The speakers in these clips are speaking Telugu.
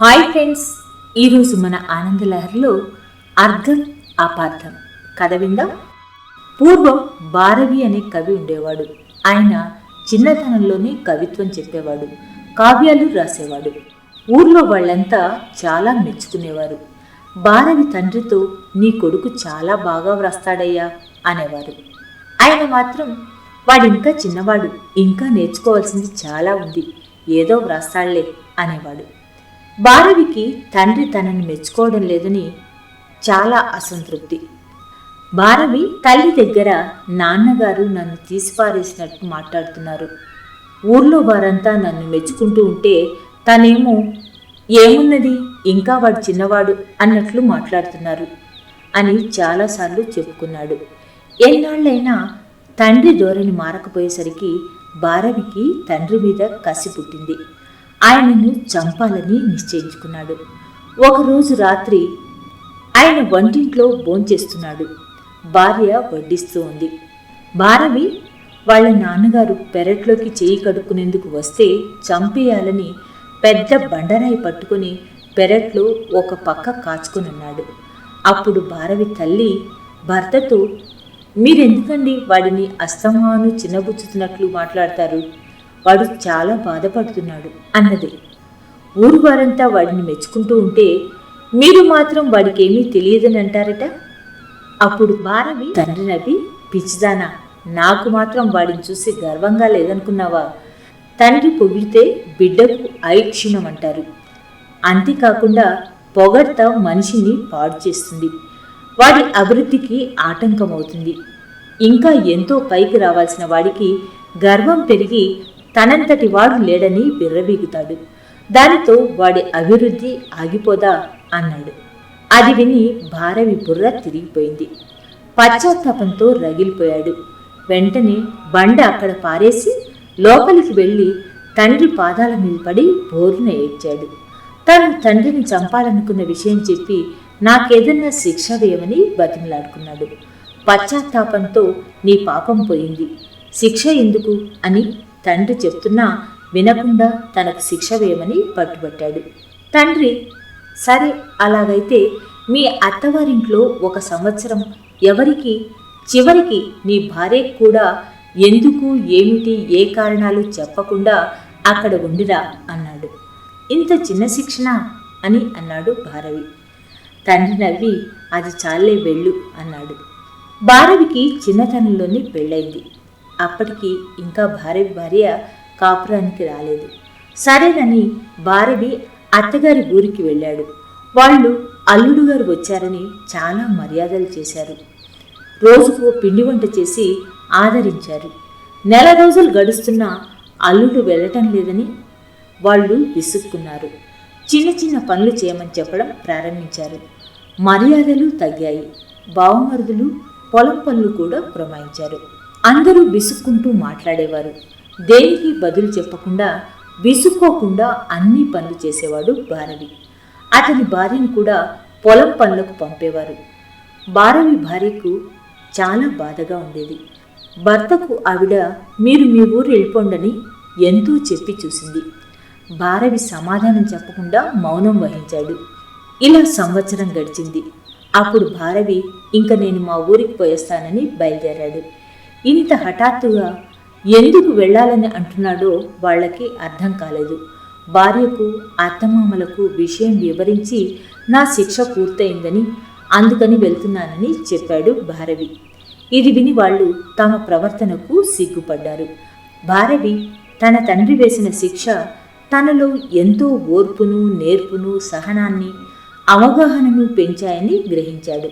హాయ్ ఫ్రెండ్స్ ఈరోజు మన ఆనందలహరిలో అర్థం అపార్థం కథ విందాం. పూర్వం భారవి అనే కవి ఉండేవాడు. ఆయన చిన్నతనంలోనే కవిత్వం చెప్పేవాడు కావ్యాలు రాసేవాడు. ఊర్లో వాళ్ళంతా చాలా మెచ్చుకునేవారు. భారవి తండ్రితో నీ కొడుకు చాలా బాగా వ్రాస్తాడయ్యా అనేవారు. ఆయన మాత్రం వాడింకా చిన్నవాడు ఇంకా నేర్చుకోవాల్సింది చాలా ఉంది ఏదో వ్రాస్తాళ్ళే అనేవాడు. భారవికి తండ్రి తనని మెచ్చుకోవడం లేదని చాలా అసంతృప్తి. భారవి తల్లి దగ్గర నాన్నగారు నన్ను తీసిపారేసినట్టు మాట్లాడుతున్నారు. ఊర్లో వారంతా నన్ను మెచ్చుకుంటూ ఉంటే తనేమో ఏమున్నది? ఇంకా వాడు చిన్నవాడు అన్నట్లు మాట్లాడుతున్నారు అని చాలాసార్లు చెప్పుకున్నాడు. ఎన్నాళ్ళైనా తండ్రి ధోరణి మారకపోయేసరికి భారవికి తండ్రి మీద కసి పుట్టింది. ఆయనను చంపాలని నిశ్చయించుకున్నాడు. ఒకరోజు రాత్రి ఆయన వంటింట్లో భోంచేస్తున్నాడు. భార్య వడ్డిస్తూ ఉంది. భారవి వాళ్ళ నాన్నగారు పెరట్లోకి చేయి కడుక్కునేందుకు వస్తే చంపేయాలని పెద్ద బండరాయి పట్టుకుని పెరట్లో ఒక పక్క కాచుకునున్నాడు. అప్పుడు భారవి తల్లి భర్తతో మీరెందుకండి వాడిని అస్తమాను చిన్నబుచ్చుతున్నట్లు మాట్లాడతారు? వాడు చాలా బాధపడుతున్నాడు అన్నది. ఊరు వారంతా వాడిని మెచ్చుకుంటూ ఉంటే మీరు మాత్రం వాడికేమీ తెలియదని అంటారట? అప్పుడు భారవి తండ్రి నవ్వి పిచ్చిదానా నాకు మాత్రం వాడిని చూసి గర్వంగా లేదనుకున్నావా? తండ్రి పొగిడితే బిడ్డకు ఐక్షణం అంటారు. అంతేకాకుండా పొగడ్త మనిషిని పాడు చేస్తుంది. వాడి అభివృద్ధికి ఆటంకమవుతుంది. ఇంకా ఎంతో పైకి రావాల్సిన వాడికి గర్వం పెరిగి తనంతటి వాడు లేడని బిర్రబీగుతాడు దానితో వాడి అభివృద్ధి ఆగిపోదా? అన్నాడు. అది విని భారవి బుర్ర తిరిగిపోయింది. పశ్చాత్తాపంతో రగిలిపోయాడు. వెంటనే బండ అక్కడ పారేసి లోపలికి వెళ్ళి తండ్రి పాదాల మీద పడి బోరున ఏడ్చాడు. తను తండ్రిని చంపాలనుకున్న విషయం చెప్పి నాకేదన్నా శిక్ష వేయమని బతిమలాడుకున్నాడు. పశ్చాత్తాపంతో నీ పాపం పోయింది. శిక్ష ఎందుకు అని తండ్రి చెప్తున్నా వినకుండా తనకు శిక్ష వేయమని పట్టుబట్టాడు. తండ్రి సరే అలాగైతే మీ అత్తవారింట్లో ఒక సంవత్సరం ఎవరికి చివరికి నీ భార్యకు కూడా ఎందుకు ఏమిటి ఏ కారణాలు చెప్పకుండా అక్కడ ఉండిరా అన్నాడు. ఇంత చిన్న శిక్షణ అని అన్నాడు భారవి. తండ్రి నవ్వి అది చాలే వెళ్ళు అన్నాడు. భారవికి చిన్నతనంలోనే పెళ్ళైంది అప్పటికి ఇంకా భారవి భార్య కాపురానికి రాలేదు. సరేనని భారవి అత్తగారి ఊరికి వెళ్ళాడు. వాళ్ళు అల్లుడు గారు వచ్చారని చాలా మర్యాదలు చేశారు. రోజుకు పిండి వంట చేసి ఆదరించారు. నెల రోజులు గడుస్తున్నా అల్లుడు వెళ్ళటం లేదని వాళ్ళు విసుక్కున్నారు. చిన్న చిన్న పనులు చేయమని చెప్పడం ప్రారంభించారు. మర్యాదలు తగ్గాయి. బావమరుదులు పొలం పనులు కూడా పురమాయించారు. అందరూ విసుక్కుంటూ మాట్లాడేవారు. దేనికి బదులు చెప్పకుండా విసుక్కోకుండా అన్ని పనులు చేసేవాడు భారవి. అతని భార్యను కూడా పొలం పనులకు పంపేవారు. భారవి భార్యకు చాలా బాధగా ఉండేది. భర్తకు ఆవిడ మీరు మీ ఊరు వెళ్ళిపోండని ఎంతో చెప్పి చూసింది. భారవి సమాధానం చెప్పకుండా మౌనం వహించాడు. ఇలా సంవత్సరం గడిచింది. అప్పుడు భారవి ఇంక నేను మా ఊరికి పోయేస్తానని బయలుదేరాడు. ఇంత హఠాత్తుగా ఎందుకు వెళ్ళాలని అంటున్నాడో వాళ్ళకి అర్థం కాలేదు. భార్యకు అత్తమామలకు విషయం వివరించి నా శిక్ష పూర్తయిందని అందుకని వెళ్తున్నానని చెప్పాడు భారవి. ఇది విని వాళ్ళు తమ ప్రవర్తనకు సిగ్గుపడ్డారు. భారవి తన తండ్రి వేసిన శిక్ష తనలో ఎంతో ఓర్పును నేర్పును సహనాన్ని అవగాహనను పెంచాయని గ్రహించాడు.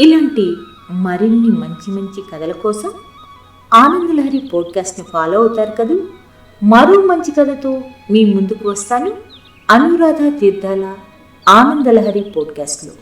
ఇలాంటి మరిన్ని మంచి మంచి కథల కోసం ఆనందలహరి పోడ్కాస్ట్ని ఫాలో అవుతారు కదూ? మరో మంచి కథతో మీ ముందుకు వస్తాను. అనురాధ తీర్థాల ఆనందలహరి పోడ్కాస్ట్లో.